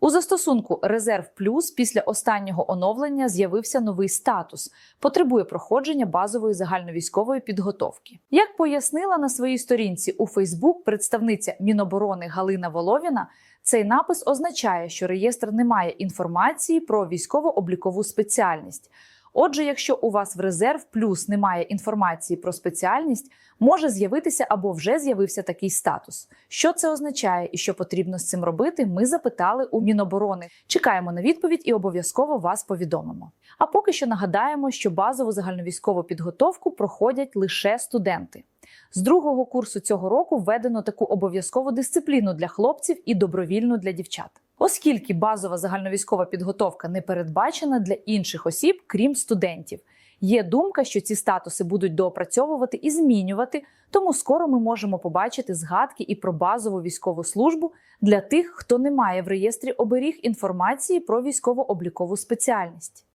У застосунку Резерв Плюс після останнього оновлення з'явився новий статус потребує проходження базової загальновійськової підготовки. Як пояснила на своїй сторінці у Фейсбук представниця Міноборони Галина Воловіна, цей напис означає, що реєстр не має інформації про військово-облікову спеціальність. Отже, якщо у вас в резерв плюс немає інформації про спеціальність, може з'явитися або вже з'явився такий статус. Що це означає і що потрібно з цим робити? Ми запитали у Міноборони. Чекаємо на відповідь і обов'язково вас повідомимо. А поки що нагадаємо, що базову загальновійськову підготовку проходять лише студенти. З другого курсу цього року введено таку обов'язкову дисципліну для хлопців і добровільну для дівчат. Оскільки базова загальновійськова підготовка не передбачена для інших осіб, крім студентів. Є думка, що ці статуси будуть доопрацьовувати і змінювати, тому скоро ми можемо побачити згадки і про базову військову службу для тих, хто не має в реєстрі оберіг інформації про військово-облікову спеціальність.